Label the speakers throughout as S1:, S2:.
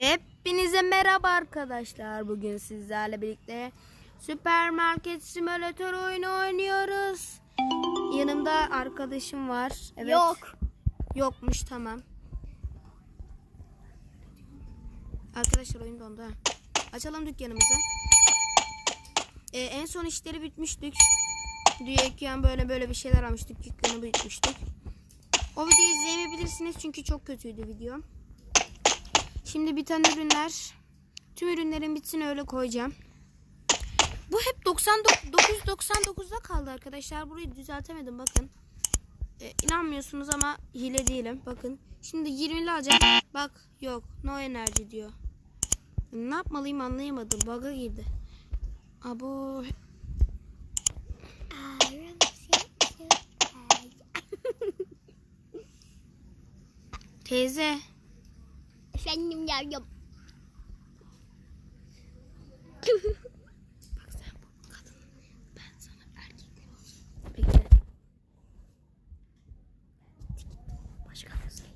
S1: Hepinize merhaba arkadaşlar. Bugün sizlerle birlikte süpermarket simülatör oyunu oynuyoruz. Yanımda arkadaşım var. Evet.
S2: Yok.
S1: Yokmuş tamam. Arkadaşlar oyun dondu. Açalım dükkanımızı. Ee, en son işleri bitmiştik. Dükkan böyle böyle bir şeyler almıştık. Dükkanı bitmiştik. O videoyu izleyemeyebilirsiniz çünkü çok kötüydü video. Şimdi biten ürünler tüm ürünlerin bitsin öyle koyacağım. Bu hep 99 999'da kaldı arkadaşlar. Burayı düzeltemedim bakın. E, inanmıyorsunuz ama hile değilim. Bakın. Şimdi 20'li alacağım. Bak yok. No enerji diyor. Ne yapmalıyım anlayamadım. Bug'a girdi. Abo. Teyze.
S2: Efendim yavrum.
S1: Bak sen bu kadın. Ben sana erkek olacağım. Bekle. Başka bir şey.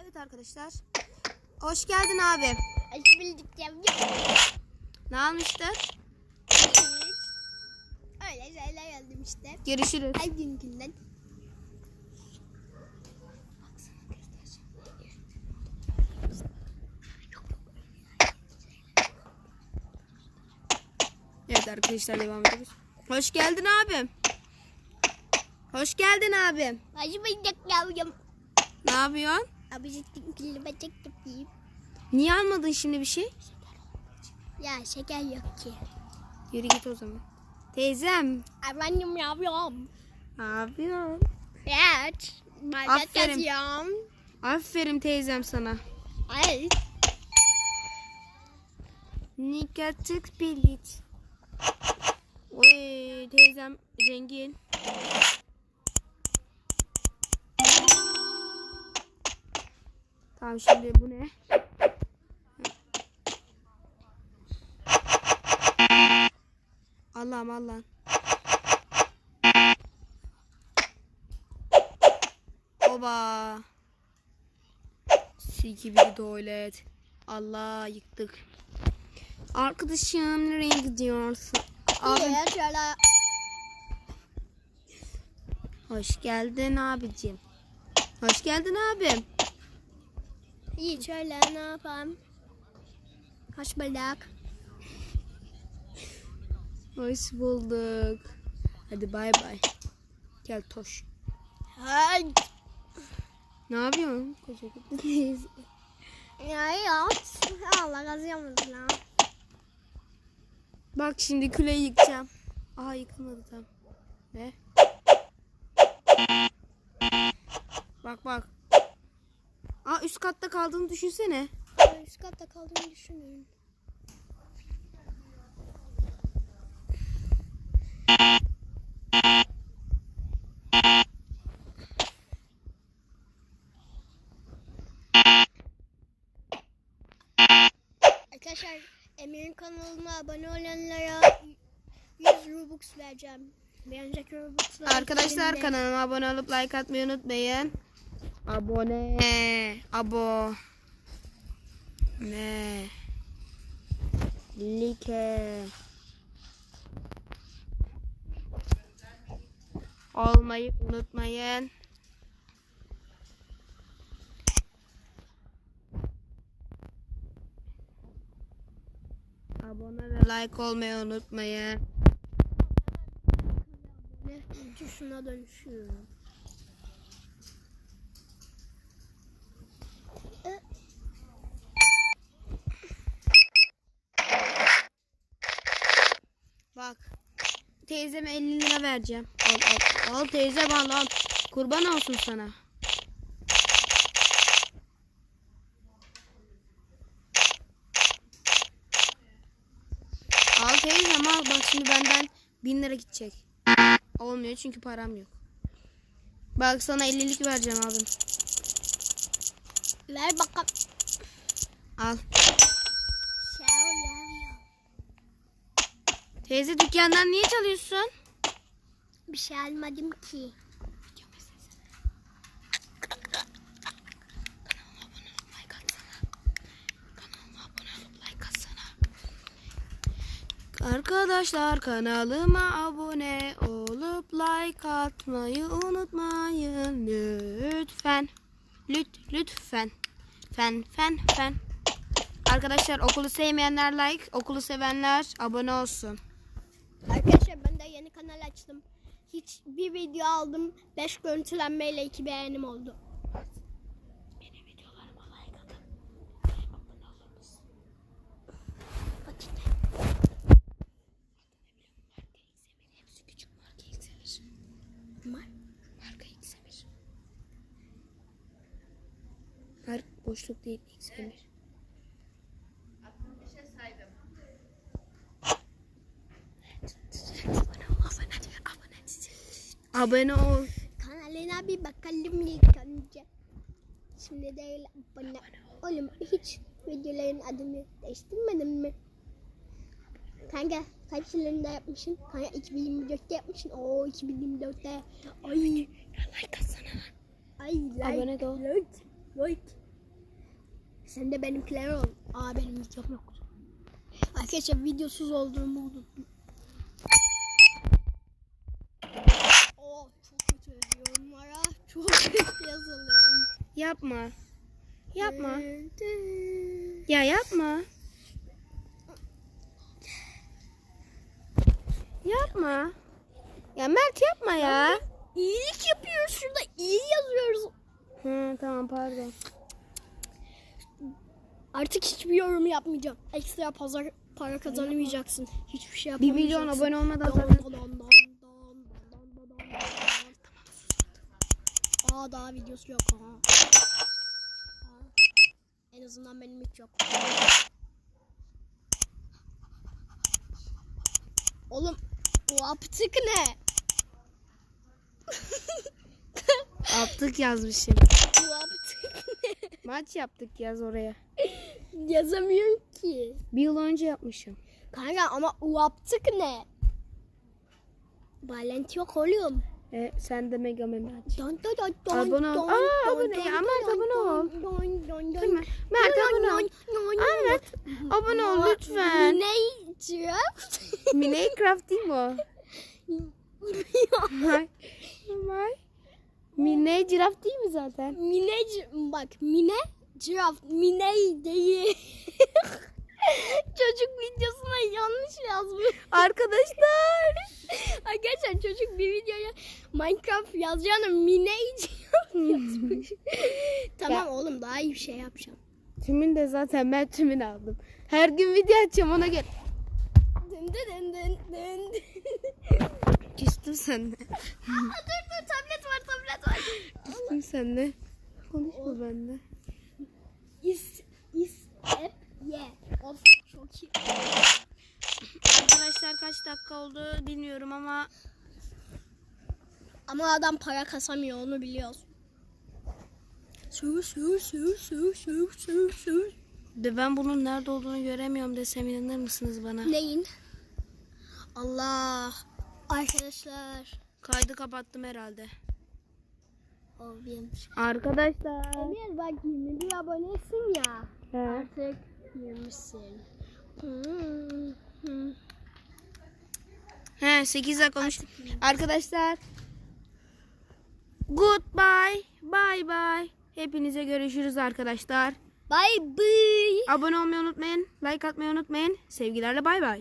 S1: Evet. Arkadaşlar. Hoş geldin abi.
S2: Hoş bulduk yavrum.
S1: Ne almıştın?
S2: Hiç. Öyle şeyler aldım işte.
S1: Görüşürüz.
S2: Her günkünden.
S1: Evet arkadaşlar devam ediyoruz. Hoş geldin abim. Hoş geldin abim.
S2: Hoş bulduk yavrum.
S1: Ne yapıyorsun?
S2: Abicik kelime çek yapayım.
S1: Niye almadın şimdi bir şey?
S2: Ya şeker yok ki.
S1: Yürü git o zaman. Teyzem.
S2: Efendim yavrum.
S1: Ne yapıyorsun?
S2: Evet. De
S1: Aferin.
S2: yazıyorum.
S1: Aferin teyzem sana.
S2: Ay.
S1: Nikatık pilit. Oy teyzem zengin. Tamam şimdi bu ne? Allah'ım Allah'ım. Oba. Siki bir tuvalet. Allah yıktık. Arkadaşım nereye gidiyorsun? Abi
S2: şöyle.
S1: hoş geldin abicim. Hoş geldin abim.
S2: İyi şöyle ne yapalım? Hoş bulduk.
S1: Hoş bulduk. Hadi bay bay. Gel toş.
S2: Hay.
S1: Ne yapıyorsun?
S2: Ya yok. Allah kazıyamadım lan.
S1: Bak şimdi küleyi yıkacağım. Aha yıkılmadı tam. Ne? Bak bak. Aa üst katta kaldığını düşünsene.
S2: Ben Üst katta kaldığımı düşünüyorum. Arkadaşlar Emir'in kanalına abone olanlara 100 Robux vereceğim. Önceki Robux'lar
S1: Arkadaşlar kanalıma abone olup like atmayı unutmayın. Abone. Abo. Ne? Like. Olmayı unutmayın. Abone ve like olmayı unutmayın.
S2: Ne? Şuna dönüşüyorum.
S1: Bak. Teyzeme 50 lira vereceğim. Al al. Al teyzem al al. Kurban olsun sana. Al teyzem al. Bak şimdi benden 1000 lira gidecek. Olmuyor çünkü param yok. Bak sana 50'lik vereceğim abim.
S2: Ver bakalım.
S1: Al. Teyze dükkandan niye çalıyorsun?
S2: Bir şey almadım ki.
S1: Arkadaşlar kanalıma abone olup like atmayı unutmayın lütfen. Lüt lütfen. Fen fen fen. Arkadaşlar okulu sevmeyenler like, okulu sevenler abone olsun.
S2: Arkadaşlar ben de yeni kanal açtım. Hiç bir video aldım. 5 görüntülenmeyle 2 beğenim oldu.
S1: Benim videolarıma like atın. Abone olur musun?
S2: Bakın.
S1: Hepsi küçük marka ilk sever.
S2: Mar
S1: Marka ilk sever. Mark boşluk değil ilk sever. Abone ol, abone abone. Abone.
S2: Kanalına bir bakalım ilk önce. Şimdi değil abone. Oğlum hiç videoların adını değiştirmedin mi? Kanka kaç yılında yapmışsın? Kanka 2024'te yapmışsın. Oo 2024'te. Ay
S1: Like atsana.
S2: ay like.
S1: Abone ol.
S2: Like. Like. Sen de benimkiler ol. Aa benim videom yok. Arkadaşlar videosuz olduğumu unuttum. Oo çok kötü yorumlara çok kötü yazılıyor.
S1: Yapma. Yapma. Ya yapma. Yapma. Ya Mert yapma ya.
S2: İyilik yapıyoruz şurada iyi yazıyoruz.
S1: Hı, tamam pardon.
S2: Artık hiçbir yorum yapmayacağım. Ekstra pazar para kazanamayacaksın. Hiçbir şey
S1: 1
S2: yapamayacaksın.
S1: milyon abone olmadan zaten.
S2: Aa daha videosu yok. Aha. En azından benim hiç yok. Oğlum o yaptık ne?
S1: Yaptık yazmışım.
S2: Bu yaptık
S1: Maç yaptık yaz oraya.
S2: ne? Yazamıyorum ki.
S1: Bir yıl önce yapmışım.
S2: Kanka ama o yaptık ne? Balent yok oğlum.
S1: E, sen de Mega
S2: don,
S1: Abone ol. Aa, abone ya, Mert, abone ol. Değil mi? Mert abone ol. Aa, Mert abone ol lütfen.
S2: Ne yiyeceğim?
S1: Minecraft değil mi o? Hay. Hay. Mine ciraf değil mi zaten?
S2: Mine bak mine ciraf mine değil. çocuk videosuna yanlış yazmış.
S1: Arkadaşlar.
S2: Arkadaşlar çocuk bir videoya Minecraft yazacağına mine ciraf yazmış. tamam oğlum daha iyi bir şey yapacağım.
S1: Tümün de zaten ben tümün aldım. Her gün video açacağım ona göre.
S2: Dın dın dın dın.
S1: Küstüm seninle.
S2: Aa, dur dur tablet var tablet var.
S1: Küstüm seninle. Konuşma benimle.
S2: İs is hep 2
S1: Arkadaşlar kaç dakika oldu bilmiyorum ama
S2: ama adam para kasamıyor onu biliyoruz. Sür sür sür sür sür sür sür.
S1: De ben bunun nerede olduğunu göremiyorum desem inanır mısınız bana?
S2: Neyin? Allah. Arkadaşlar.
S1: Kaydı kapattım herhalde.
S2: Oh, Olmuyormuş.
S1: Arkadaşlar.
S2: Emir bak 20 abonesin ya.
S1: He.
S2: Artık 20'sin.
S1: He 8 dakika olmuş. Arkadaşlar. Goodbye. Bye bye. Hepinize görüşürüz arkadaşlar.
S2: Bye bye.
S1: Abone olmayı unutmayın. Like atmayı unutmayın. Sevgilerle bay bay.